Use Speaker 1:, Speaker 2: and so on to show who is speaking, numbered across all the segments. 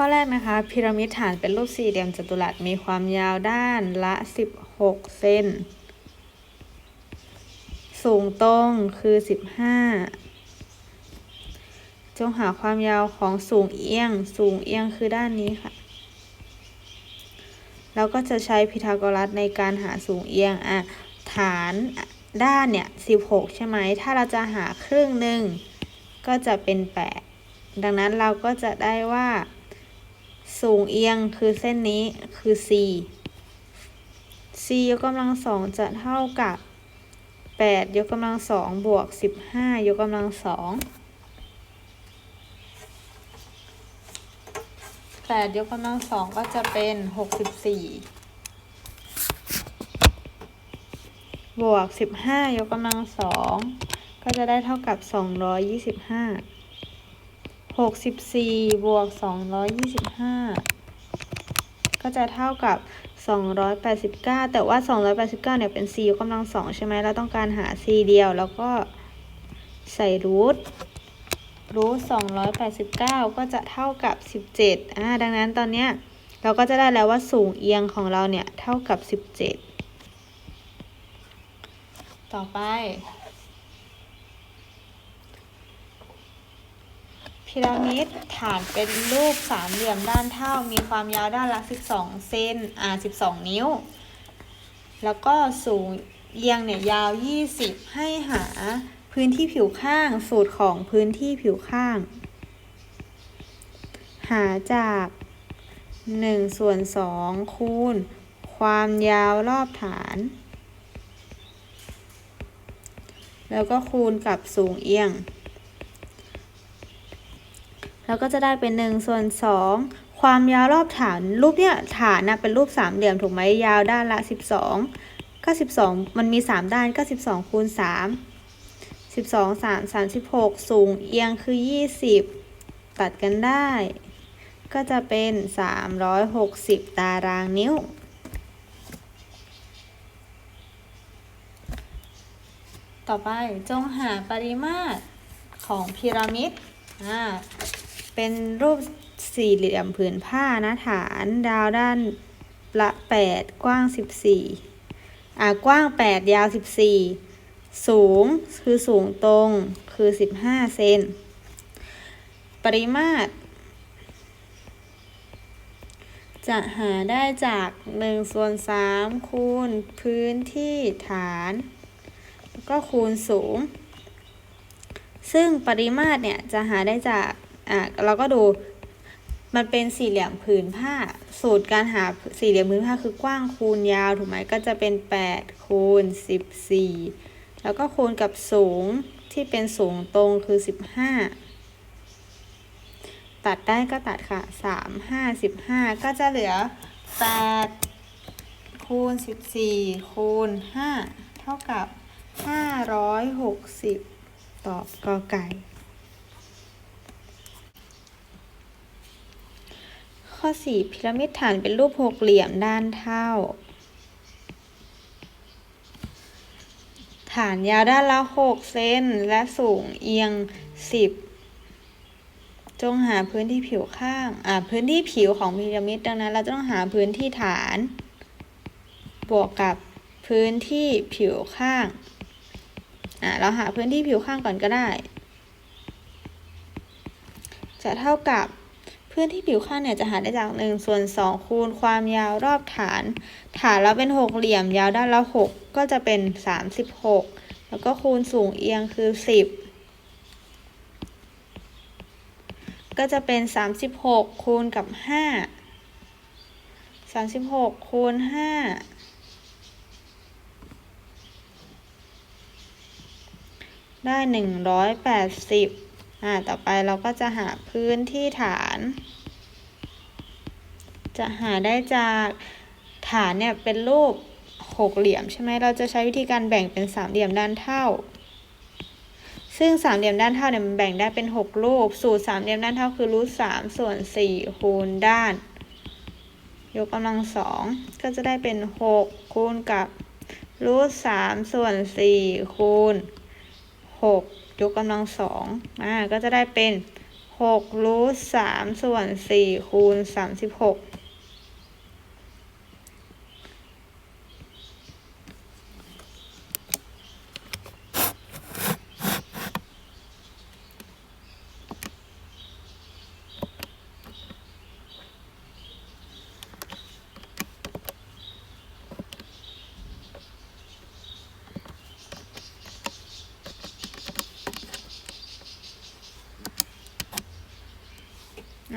Speaker 1: ข้อแรกนะคะพีระมิดฐานเป็นรูปสี่เหลี่ยมจัตุรัสมีความยาวด้านละ16เซนสูงตรงคือ15จงหาความยาวของสูงเอียง สูงเอียงคือด้านนี้ค่ะเราก็จะใช้พีทาโกรัสในการหาสูงเอียงอะฐานด้านเนี่ย16ใช่ไหม ถ้าเราจะหาครึ่งหนึ่งก็จะเป็น8ดังนั้นเราก็จะได้ว่า สูงเอียงคือเส้นนี้คือ c c ยกกำลังสองจะเท่ากับ 8 ยกกำลังสองบวก 15 ยกกำลังสอง8ยกกำลังสองก็จะเป็น64บวก15ยกกำลังสองก็จะได้เท่ากับ225 64บ วก225ก็จะเท่ากับ 289 แต่ว่า 289 เนี่ยเป็น c ยกกำลังสองใช่ไหมเราต้องการหา c เดียว แล้วก็ใส่รูทรูท289 ก็จะเท่ากับ 17อ่าดังนั้นตอนเนี้ยเราก็จะได้แล้วว่าสูงเอียงของเราเนี่ย เท่ากับ 17 ต่อไป พีระมิดฐานเป็นรูปสามเหลี่ยมด้านเท่า มีความยาวด้านละ 12 เซนอ่า12 นิ้ว แล้วก็สูงเอียงเนี่ยยาว 20 ให้หาพื้นที่ผิวข้างสูตรของพื้นที่ผิวข้าง หาจาก1ส่วน2คูณ ความยาวรอบฐาน แล้วก็คูณกับสูงเอียง แล้วก็จะได้เป็น1ส่วน2 ความยาวรอบฐานรูปเนี่ยฐานนะเป็นรูปสามเหลี่ยมถูกไหมยาวด้านละ 12ก็12มันมี 3 ด้านก็12คูณ3 12 3 36 สูงเอียงคือ 20 ตัดกันได้ ก็จะเป็น 360 ตารางนิ้วต่อไปจงหาปริมาตรของพีระมิด อ่า เป็นรูปสี่เหลี่ยมผืนผ้านะฐานดาวด้านละ8กว้าง14อ่ากว้าง8ยาว14สูงคือสูงตรงคือ15เซนปริมาตร จะหาได้จาก1ส่วน3คูณพื้นที่ฐานแล้วก็คูณสูง ซึ่งปริมาตรเนี่ยจะหาได้จาก อะเราก็ดูมันเป็นสี่เหลี่ยมผืนผ้า สูตรการหาสี่เหลี่ยมผืนผ้าคือกว้างคูณยาวถูกไหมก็จะเป็น8คูณ14 แล้วก็คูณกับสูงที่เป็นสูงตรงคือ 15 ตัดได้ก็ตัดค่ะ 3 5 15 ก็จะเหลือ 8 คูณ 14 คูณ 5 เท่ากับ 560 ตอบกอไก่ ข้ อ 4 พีระมิดฐานเป็นรูปหกเหลี่ยมด้านเท่า ฐานยาวด้านละ6เซนและสูงเอียง 10 จงหาพื้นที่ผิวข้าง อ่า พื้นที่ผิวของพีระมิดดังนั้น เราจะต้องหาพื้นที่ฐาน บวกกับพื้นที่ผิวข้าง อ่า เราหาพื้นที่ผิวข้างก่อนก็ได้ จะเท่ากับ พื้นที่ผิวข้างเนี่ยจะหาได้จาก1ส่วน2คูณความยาวรอบฐาน ฐานเราเป็นหกเหลี่ยมยาวด้านละ6ก็จะเป็น36แล้วก็คูณสูงเอียงคือ10ก็จะเป็น36คูณกับ5 36คูณ5ได้180อ่า ต่อไปเราก็จะหาพื้นที่ฐาน จะหาได้จากฐานเนี่ยเป็นรูปหกเหลี่ยมใช่ไหมเราจะใช้วิธีการแบ่งเป็นสามเหลี่ยมด้านเท่า ซึ่งสามเหลี่ยมด้านเท่าเนี่ยมันแบ่งได้เป็นหกรูป สูตรสามเหลี่ยมด้านเท่าคือรูทสามส่วนสี่คูณด้าน ยกกำลังสองก็จะได้เป็นหกคูณกับรูทสามส่วนสี่คูณหกยกกำลังสองอ่าก็จะได้เป็นหกรูทสามส่วนสี่คูณสามสิบหก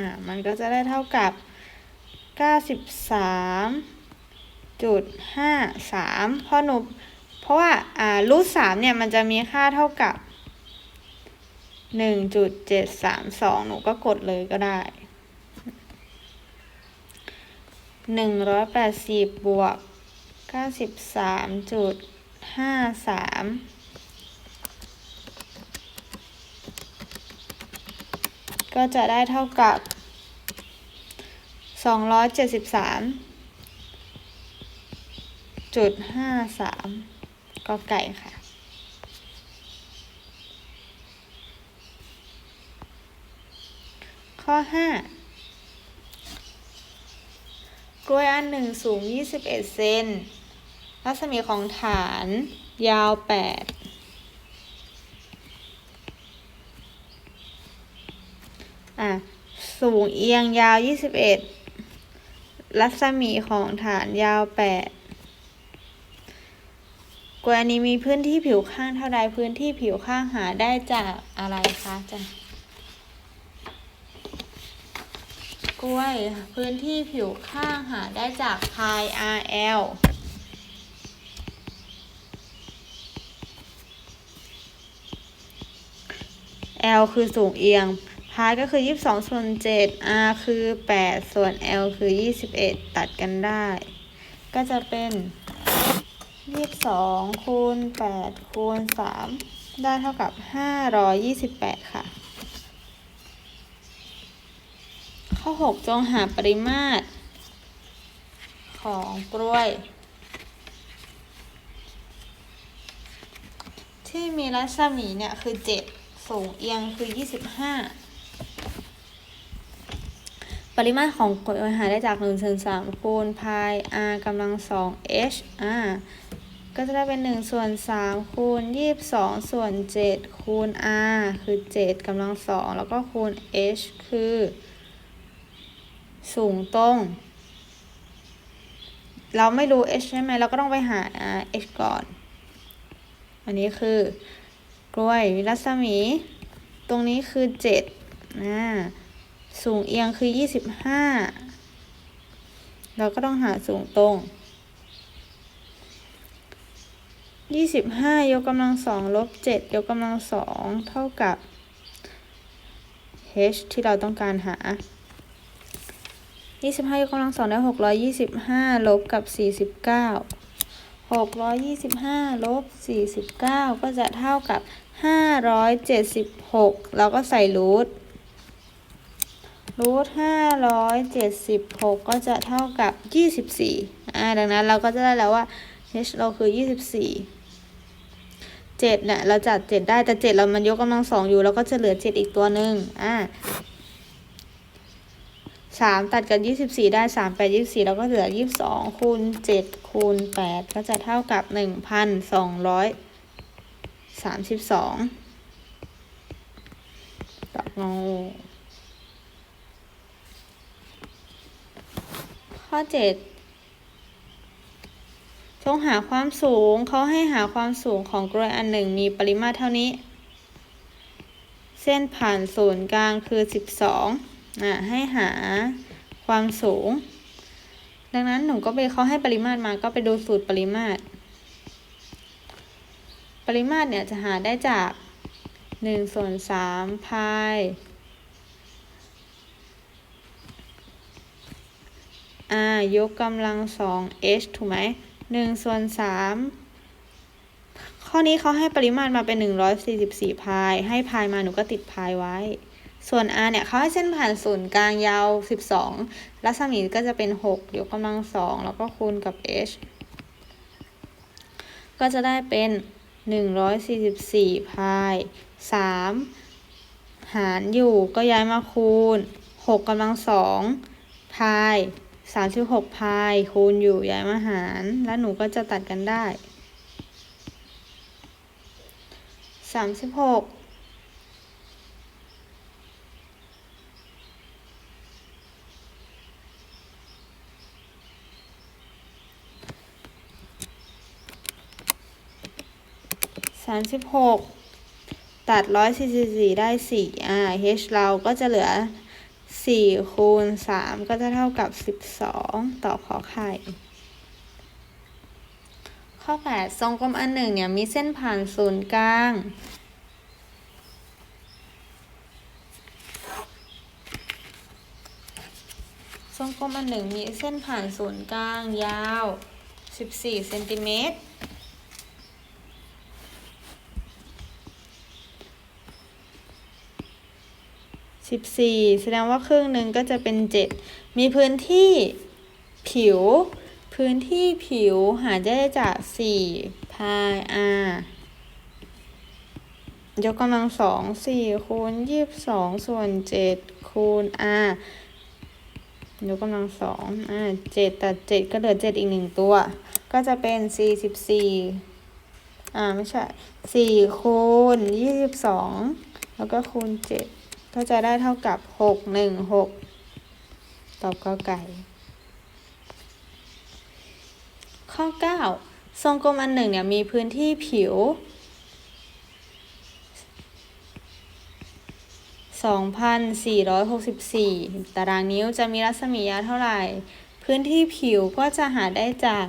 Speaker 1: อ่ามันก็จะได้เท่ากับ 93จุดห้าสามเพราะหนูเพราะว่าอ่ารูทสามเนี่ยมันจะมีค่าเท่ากับหนึ่งจุดเจ็ดสามสองหนูก็กดเลยก็ได้หนึ่งร้อยแปดสิบบวกเก็จะได้เท่ากับ 273.53จุดห้าสามกอไก่ค่ะข้อ 5 กล้วยอันหนึ่งสูง 21 เซน รัศมีของฐานยาว 8 สูงเอียงยาว 21 รัศมีของฐานยาว 8กล้วยนี้มีพื้นที่ผิวข้างเท่าใดพื้นที่ผิวข้างหาได้จากอะไรคะจ้ะกล้วย พื้นที่ผิวข้างหาได้จากพาย RL L คือสูงเอียง พายก็คือ 22 ส่วน 7 R คือ 8 ส่วน L คือ 21 ตัดกันได้ ก็จะเป็น 22 คูณ 8 คูณ 3 ได้เท่ากับ 528 ค่ะ ข้อ 6 จงหาปริมาตร ของกล้วย ที่มีรัศมีเนี่ยคือ 7สูงเอียงคือ 25 ริมาตรของกรดหาได้จาก1ส่วน3คูณพาย r กำลัง2 h r ก็จะได้เป็น 1 ส่วน 3 คูณ 22 ส่วน 7 คูณ r คือ 7กำลัง 2 แล้วก็คูณ h คือ สูงตรง เราไม่รู้ h ใช่ไหมเราก็ต้องไปหา h ก่อน อันนี้คือกล้วยรัศมี ตรงนี้คือ7อ่า สูงเอียงคือยี่สิบห้าเราก็ต้องหาสูงตรงยี่สิบห้ายกกำลังสองลบเจ็ดยกกำลังสองเท่ากับ h ที่เราต้องการหายี่สิบห้ายกกำลังสองได้หกร้อยยี่สิบห้าลบกับสี่สิบเก้าหกร้อยยี่สิบห้าลบสี่สิบเก้าก็จะเท่ากับห้าร้อยเจ็ดสิบหกเราก็ใส่รูท รูทห้าร้อยเจ็ดสิบหกก็จะเท่ากับยี่สิบสี่อ่าดังนั้นเราก็จะได้แล้วว่า h เราคือยี่สิบสี่เจ็ดเนี่ยเราจัดเจ็ดได้แต่เจ็ดเรามันยกกำลังสองอยู่เราก็จะเหลือเจ็ดอีกตัวหนึ่งอ่าสามตัดกับยี่สิบสี่ได้สามแปดยี่สิบสี่เราก็เหลือยี่สิบสองคูณเจ็ดคูณแปดก็จะเท่ากับหนึ่งพันสองร้อยสามสิบสองตอบงองู ข้อเจ็ดจงหาความสูงเขาให้หาความสูงของกรวยอันหนึ่งมีปริมาตรเท่านี้ เส้นผ่านศูนย์กลางคือสิบสองอะให้หาความสูง ดังนั้นหนูก็ไปเขาให้ปริมาตรมาก็ไปดูสูตรปริมาตร ปริมาตรเนี่ยจะหาได้จากหนึ่งส่วนสามพาย r ยกกำลังสอง h ถูกไหมหนึ่งส่วนสามข้อนี้เขาให้ปริมาตรมาเป็นหนึ่งร้อยสี่สิบสี่พาย ให้พายมาหนูก็ติดพายไว้ ส่วน r เนี่ยเขาให้เส้นผ่านศูนย์กลางยาวสิบสองรัศมีก็จะเป็นหกยกกำลังสองแล้วก็คูณกับ h ก็จะได้เป็นหนึ่งร้อยสี่สิบสี่พายสามหารอยู่ก็ย้ายมาคูณหกกำลังสองพาย สามสิบหกพายคูณอยู่ย้ายมาหาร แล้วหนูก็จะตัดกันได้สามสิบหกสามสิบหกตัดร้อยสี่สี่ได้สี่อ่า h เราก็จะเหลือ สี่คูณสามก็จะเท่ากับสิบสองต่อขอไข่ ข้อแปดทรงกลมอันหนึ่งเนี่ยมีเส้นผ่านศูนย์กลางทรงกลมอันหนึ่งมีเส้นผ่านศูนย์กลางยาว 14เซนติเมตร สิบสี่แสดงว่าครึ่งหนึ่งก็จะเป็นเจ็ดมีพื้นที่ผิว พื้นที่ผิวหาได้จากสี่พาย r ยกกำลังสองสี่คูณยี่สิบสองส่วนเจ็ดคูณ r ยกกำลังสองอ่าเจ็ดตัดเจ็ดก็เหลือเจ็ดอีกหนึ่งตัว ก็จะเป็นสี่สิบสี่อ่าไม่ใช่สี่คูณยี่สิบสองแล้วก็คูณเจ็ด ก็จะได้เท่ากับหกหนึ่งหกตอบกอไก่ ข้อเก้าทรงกลมอันหนึ่งเนี่ยมีพื้นที่ผิว2,464 ตารางนิ้วจะมีรัศมียาวเท่าไหร่ พื้นที่ผิวก็จะหาได้จาก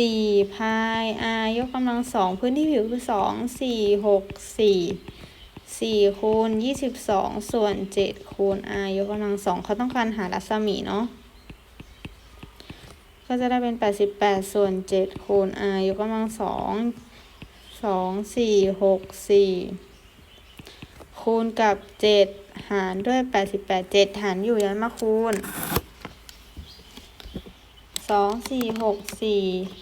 Speaker 1: 4พาย r ยกกำลังสอง พื้นที่ผิวคือ 2 4 6 4 4คูณ22ส่วน7คูณ r ยกกำลังสองเขาต้องการหารัศมีเนาะก็จะได้เป็น88ส่วน7คูณ r ยกกำลังสอง2 4 6 4คูณกับ7หารด้วย88 7หารอยู่ย้ายมาคูณ2 4 6 4คู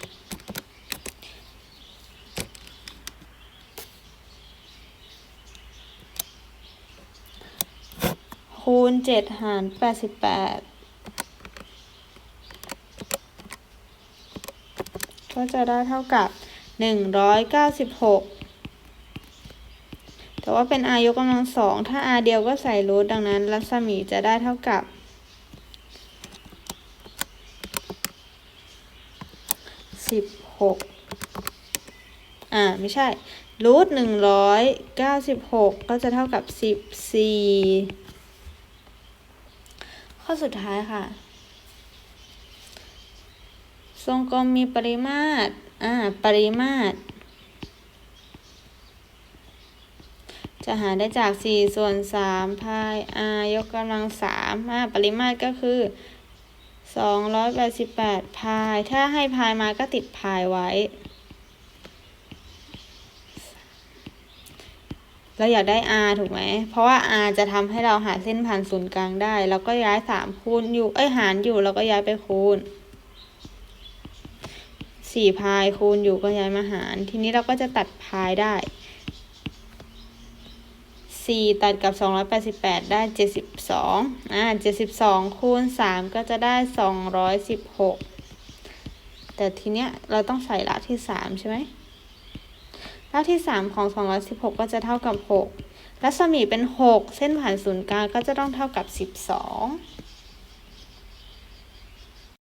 Speaker 1: ณ7หาร88ก็จะได้เท่ากับ196แต่ว่าเป็น r ยกกำลังสองถ้า r เดียวก็ใส่รูทดังนั้น รัศมีจะได้เท่ากับสิบหกอ่า ไม่ใช่รูทหนึ่งร้อยเก้าสิบหกก็จะเท่ากับสิบสี่ ข้อสุดท้ายค่ะ ทรงกลมมีปริมาตร อ่า ปริมาตร จะหาได้จาก 4 ส่วน3พาย r ยกกำลัง3อ่าปริมาตรก็คือ 288 พาย ถ้าให้พายมาก็ติดพายไว้ เราอยากได้ r ถูกไหม เพราะว่า r จะทำให้เราหาเส้นผ่านศูนย์กลางได้แล้วก็ย้าย3คูณอยู่ เอ้ยหารอยู่แล้วก็ย้ายไปคูณ4พายคูณอยู่ก็ย้ายมาหาร ทีนี้เราก็จะตัดพายได้4ตัดกับ288ได้72อ่า72คูณ3ก็จะได้216แต่ทีเนี้ยเราต้องใส่รากที่3ใช่ไหม รากที่ 3 ของ 216 ก็จะเท่ากับ 6 รัศมีเป็น 6 เส้นผ่านศูนย์กลางก็จะต้องเท่ากับ 12